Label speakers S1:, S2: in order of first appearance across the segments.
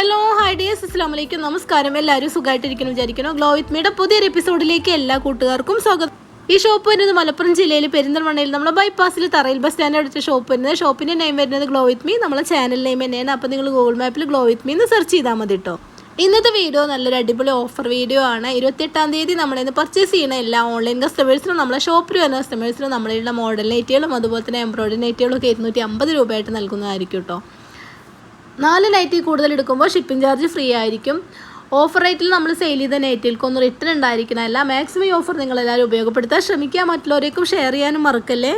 S1: Hello hi dears അസ്സാം വലൈക്കും നമസ്കാരം. എല്ലാവരും സുഖമായിട്ടിരിക്കുന്നു വിചാരിക്കുന്നു. ഗ്ലോ വിത്ത് മീയുടെ പുതിയൊരു എപ്പിസോഡിലേക്ക് എല്ലാ കൂട്ടുകാർക്കും സ്വാഗതം. ഈ ഷോപ്പ് വരുന്നത് മലപ്പുറം ജില്ലയിൽ പെരിന്തൽമണ്ണയിൽ നമ്മുടെ ബൈപ്പാസിൽ തറയിൽ ബസ് സ്റ്റാൻഡ് അടുത്ത ഷോപ്പ് വരുന്നത്. ഷോപ്പിന്റെ നെയിം വരുന്നത് ഗ്ലോ വിത്ത് മീ നമ്മളെ ചാനൽ നെയിം തന്നെയാണ്. അപ്പോൾ നിങ്ങൾ ഗൂഗിൾ മാപ്പിൽ ഗ്ലോ വിത്ത് മീ എന്ന് സെർച്ച് ചെയ്താൽ മതി കേട്ടോ ഇന്നത്തെ വീഡിയോ നല്ലൊരു അടിപൊളി ഓഫർ വീഡിയോ ആണ്. ഇരുപത്തെട്ടാം തീയതി നമ്മളിന്ന് പർച്ചേസ് ചെയ്യുന്ന എല്ലാ ഓൺലൈൻ കസ്റ്റമേഴ്സിനും നമ്മളെ ഷോപ്പിൽ വരുന്ന കസ്റ്റമേഴ്സിനും നമ്മളുടെ മോഡൽ നെറ്റുകളും അതുപോലെ തന്നെ എംബ്രോയിഡറി നെറ്റുകളൊക്കെ ഇരുന്നൂറ്റി അമ്പത് രൂപയായിട്ട് നൽകുന്നതായിരിക്കും കേട്ടോ നാല് നൈറ്റിൽ കൂടുതൽ എടുക്കുമ്പോൾ ഷിപ്പിംഗ് ചാർജ് ഫ്രീ ആയിരിക്കും. ഓഫർ റേറ്റിൽ നമ്മൾ സെയിൽ ചെയ്ത നൈറ്റിൽക്കൊന്നും റിട്ടേൺ ഉണ്ടായിരിക്കണമല്ല മാക്സിമം ഓഫർ നിങ്ങളെല്ലാവരും ഉപയോഗപ്പെടുത്താൻ ശ്രമിക്കുക മറ്റുള്ളവരേക്കും ഷെയർ ചെയ്യാനും മറക്കല്ലേ?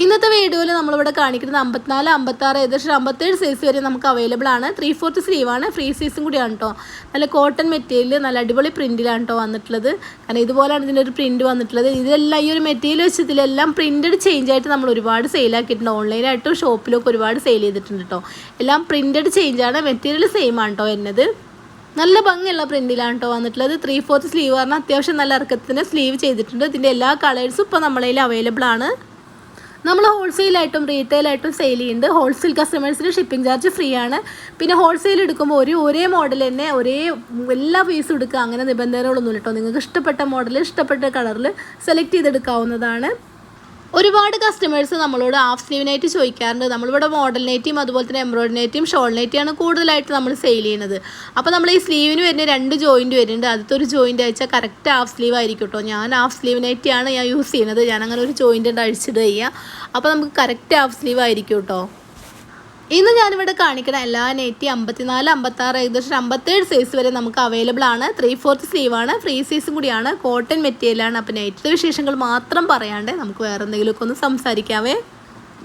S1: ഇന്നത്തെ വീഡിയോയിൽ നമ്മളിവിടെ കാണിക്കുന്നത് അമ്പത്തിനാല് അമ്പത്താറ് ഏകദേശം അമ്പത്തേഴ് സൈസ് വരെ നമുക്ക് അവൈലബിൾ ആണ്. ത്രീ ഫോർത്ത് സ്ലീവാണ് ഫ്രീ സൈസും കൂടിയാണ് കേട്ടോ നല്ല കോട്ടൺ മെറ്റീരിയൽ നല്ല അടിപൊളി പ്രിന്റിലാണ് കേട്ടോ വന്നിട്ടുള്ളത്. കാരണം ഇതുപോലെയാണ് ഇതിന്റെ ഒരു പ്രിന്റ് വന്നിട്ടുള്ളത്. ഇതെല്ലാം ഈ ഒരു മെറ്റീരിയൽ വെച്ച് ഇതിലെല്ലാം പ്രിന്റഡ് ചേഞ്ച് ആയിട്ട് നമ്മൾ ഒരുപാട് സെയിലാക്കിയിട്ടുണ്ട് ഓൺലൈനായിട്ടും ഷോപ്പിലൊക്കെ ഒരുപാട് സെയിൽ ചെയ്തിട്ടുണ്ട് കേട്ടോ എല്ലാം പ്രിന്റഡ് ചേഞ്ചാണ് മെറ്റീരിയൽ സെയിം ആണ് കേട്ടോ എന്നത് നല്ല ഭംഗിയുള്ള പ്രിന്റിലാണ് കേട്ടോ വന്നിട്ടുള്ളത്. ത്രീ ഫോർത്ത് സ്ലീവ് പറഞ്ഞാൽ അത്യാവശ്യം നല്ല ഇറക്കത്തിന് സ്ലീവ് ചെയ്തിട്ടുണ്ട്. ഇതിന്റെ എല്ലാ കളേഴ്സും ഇപ്പോൾ നമ്മളതിൽ അവൈലബിൾ ആണ്. നമ്മൾ ഹോൾസെയിലായിട്ടും റീറ്റെയിലായിട്ടും സെയിൽ ചെയ്യുന്നുണ്ട് ഹോൾസെയിൽ കസ്റ്റമേഴ്സിന് ഷിപ്പിംഗ് ചാർജ് ഫ്രീ ആണ് പിന്നെ ഹോൾസെയിൽ എടുക്കുമ്പോൾ ഒരു ഒരേ മോഡൽ തന്നെ ഒരേ എല്ലാ പീസും എടുക്കുക. അങ്ങനെ നിബന്ധനകളൊന്നും കേട്ടോ നിങ്ങൾക്ക് ഇഷ്ടപ്പെട്ട മോഡൽ ഇഷ്ടപ്പെട്ട കളറിൽ സെലക്ട് ചെയ്തെടുക്കാവുന്നതാണ്. ഒരുപാട് കസ്റ്റമേഴ്സ് നമ്മളോട് ഹാഫ് സ്ലീവ് ചോദിക്കാറുണ്ട്. നമ്മളിവിടെ മോഡൽ നൈറ്റിയും അതുപോലെ തന്നെ എംബ്രോയിഡറി നൈറ്റിയും ഷോൾ നൈറ്റിയാണ് കൂടുതലായിട്ട് നമ്മൾ സെയിൽ ചെയ്യുന്നത്. അപ്പോൾ നമ്മൾ ഈ സ്ലീവിന് വരുന്ന രണ്ട് ജോയിന്റ് വരുന്നുണ്ട്. ആദ്യത്തെ ഒരു ജോയിന്റ് അയച്ചാൽ കറക്റ്റ് ഹാഫ് സ്ലീവ് ആയിരിക്കും കേട്ടോ ഞാൻ ഹാഫ് സ്ലീവ് നൈറ്റിയാണ് ഞാൻ യൂസ് ചെയ്യുന്നത്. ഞാൻ ഒരു ജോയിന്റ് ഉണ്ട് അഴിച്ചിടുക ചെയ്യുക അപ്പോൾ നമുക്ക് കറക്റ്റ് ഹാഫ് സ്ലീവ് ആയിരിക്കും കേട്ടോ ഇന്ന് ഞാനിവിടെ കാണിക്കുന്ന എല്ലാ നെറ്റി അമ്പത്തിനാല് അമ്പത്താറ് ഏകദേശം അമ്പത്തേഴ് സൈസ് വരെ നമുക്ക് അവൈലബിൾ ആണ്. ത്രീ ഫോർത്ത് ആണ്. ഫ്രീ സൈസും കൂടിയാണ്. കോട്ടൺ മെറ്റീരിയലാണ് അപ്പോൾ നെറ്റിന്റെ വിശേഷങ്ങൾ മാത്രം പറയാണ്ട് നമുക്ക് വേറെ എന്തെങ്കിലുമൊക്കെ ഒന്ന് സംസാരിക്കാവേ.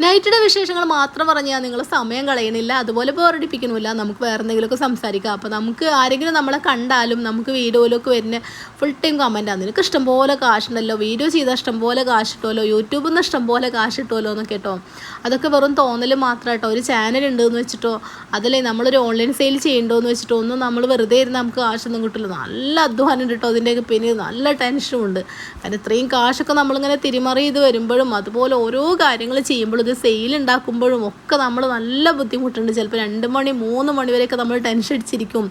S1: നൈറ്റിയുടെ വിശേഷങ്ങൾ മാത്രം പറഞ്ഞാൽ നിങ്ങൾ സമയം കളയുന്നില്ല അതുപോലെ ബോറടിപ്പിക്കണമില്ല നമുക്ക് വേറെ എന്തെങ്കിലുമൊക്കെ സംസാരിക്കാം. അപ്പോൾ നമുക്ക് ആരെങ്കിലും നമ്മളെ കണ്ടാലും നമുക്ക് വീഡിയോയിലൊക്കെ വരുന്ന ഫുൾ ടൈം കമന്റാണ് നിനക്ക് ഇഷ്ടംപോലെ കാശുണ്ടല്ലോ വീഡിയോ ചെയ്താൽ ഇഷ്ടംപോലെ കാശ് കിട്ടുമല്ലോ യൂട്യൂബിൽ നിന്ന് ഇഷ്ടംപോലെ കാശ് കിട്ടുമല്ലോ എന്നൊക്കെ കേട്ടോ. അതൊക്കെ വെറും തോന്നൽ മാത്രം കേട്ടോ. ഒരു ചാനൽ ഉണ്ടെന്ന് വെച്ചിട്ടോ അതല്ലേ നമ്മളൊരു ഓൺലൈൻ സെയിൽ ചെയ്യണ്ടോ എന്ന് വെച്ചിട്ടോ ഒന്നും നമ്മൾ വെറുതെ ഇരുന്ന് നമുക്ക് കാശൊന്നും കിട്ടില്ല നല്ല അധ്വാനം കേട്ടോ അതിന്റെയൊക്കെ പിന്നെ നല്ല ടെൻഷനും ഉണ്ട്. കാരണം ഇത്രയും കാശൊക്കെ നമ്മളിങ്ങനെ തിരിമറി ചെയ്ത് വരുമ്പോഴും അതുപോലെ ഓരോ കാര്യങ്ങൾ ചെയ്യുമ്പോഴും ഇത് സെയിൽ ഉണ്ടാക്കുമ്പോഴും ഒക്കെ നമ്മൾ നല്ല ബുദ്ധിമുട്ടുണ്ട്. ചിലപ്പോൾ രണ്ട് മണി മൂന്ന് മണി വരെയൊക്കെ നമ്മൾ ടെൻഷൻ അടിച്ചിരിക്കും.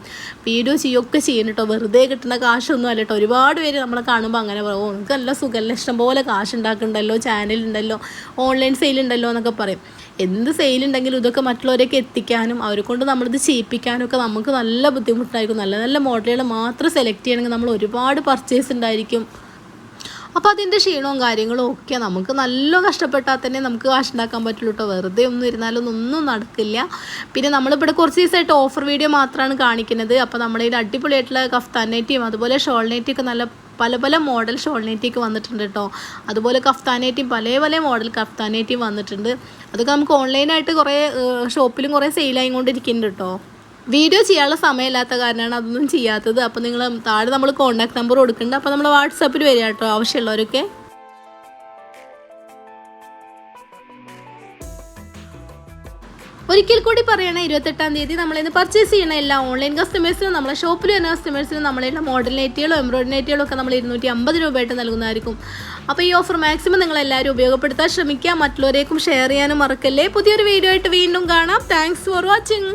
S1: വീഡിയോ ചെയ്യുകയൊക്കെ ചെയ്യണം കേട്ടോ വെറുതെ കിട്ടുന്ന കാശൊന്നും അല്ല കേട്ടോ ഒരുപാട് പേര് നമ്മളെ കാണുമ്പോൾ അങ്ങനെ പറയും. ഓ നിങ്ങൾക്ക് നല്ല സുഖമല്ല ഇഷ്ടംപോലെ കാശ് ഉണ്ടാക്കുന്നുണ്ടല്ലോ ചാനലുണ്ടല്ലോ ഓൺലൈൻ സെയിൽ ഉണ്ടല്ലോ എന്നൊക്കെ പറയും. എന്ത് സെയിൽ ഉണ്ടെങ്കിലും ഇതൊക്കെ മറ്റുള്ളവരേക്ക് എത്തിക്കാനും അവരെ കൊണ്ട് നമ്മളിത് ചെയ്യിപ്പിക്കാനും ഒക്കെ നമുക്ക് നല്ല ബുദ്ധിമുട്ടായിരിക്കും. നല്ല നല്ല മോഡലുകൾ മാത്രം സെലക്ട് ചെയ്യണമെങ്കിൽ നമ്മൾ ഒരുപാട് പർച്ചേസ് ഉണ്ടായിരിക്കും അപ്പോൾ അതിന്റെ ക്ഷീണവും കാര്യങ്ങളും ഒക്കെ നമുക്ക് നല്ല കഷ്ടപ്പെട്ടാൽ തന്നെ നമുക്ക് കാശ് ഉണ്ടാക്കാൻ പറ്റുള്ളൂ കേട്ടോ വെറുതെ ഒന്നും ഇരുന്നാലൊന്നും ഒന്നും നടക്കില്ല. പിന്നെ നമ്മളിവിടെ കുറച്ച് ദിവസമായിട്ട് ഓഫർ വീഡിയോ മാത്രമാണ് കാണിക്കുന്നത്. അപ്പോൾ നമ്മുടെ ഈ അടിപൊളിയായിട്ടുള്ള കഫ്താൻ നൈറ്റിയും അതുപോലെ ഷോൾ നൈറ്റിയൊക്കെ നല്ല പല പല മോഡൽ ഷോൾ നൈറ്റിയൊക്കെ വന്നിട്ടുണ്ട് കേട്ടോ അതുപോലെ കഫ്താൻ നൈറ്റിയും പല പല മോഡൽ കഫ്താൻ നൈറ്റിയും വന്നിട്ടുണ്ട്. അതൊക്കെ നമുക്ക് ഓൺലൈനായിട്ട് കുറേ ഷോപ്പിലും കുറേ സെയിലായിക്കൊണ്ടിരിക്കുന്നുണ്ട് കേട്ടോ വീഡിയോ ചെയ്യാനുള്ള സമയമില്ലാത്ത കാരണമാണ് അതൊന്നും ചെയ്യാത്തത്. അപ്പോൾ നിങ്ങൾ താഴെ നമ്മൾ കോൺടാക്ട് നമ്പർ കൊടുക്കുന്നുണ്ട് അപ്പോൾ നമ്മൾ വാട്സാപ്പിൽ വരിക കേട്ടോ ആവശ്യമുള്ളവരൊക്കെ. ഒരിക്കൽ കൂടി പറയണ ഇരുപത്തെട്ടാം തീയതി നമ്മളിന്ന് പർച്ചേസ് ചെയ്യണ എല്ലാ ഓൺലൈൻ കസ്റ്റമേഴ്സിനും നമ്മളെ ഷോപ്പിൽ വരുന്ന കസ്റ്റമേഴ്സിനും നമ്മളുടെ മോഡൽ നൈറ്റികളും എംബ്രോയിഡറി നൈറ്റികളും ഒക്കെ നമ്മൾ ഇരുന്നൂറ്റി അമ്പത് രൂപയായിട്ട് നൽകുന്നതായിരിക്കും. അപ്പോൾ ഈ ഓഫർ മാക്സിമം നിങ്ങൾ എല്ലാവരും ഉപയോഗപ്പെടുത്താൻ ശ്രമിക്കുക. മറ്റുള്ളവരേക്കും ഷെയർ ചെയ്യാനും മറക്കല്ലേ. പുതിയൊരു വീഡിയോ ആയിട്ട് വീണ്ടും കാണാം. Thanks for watching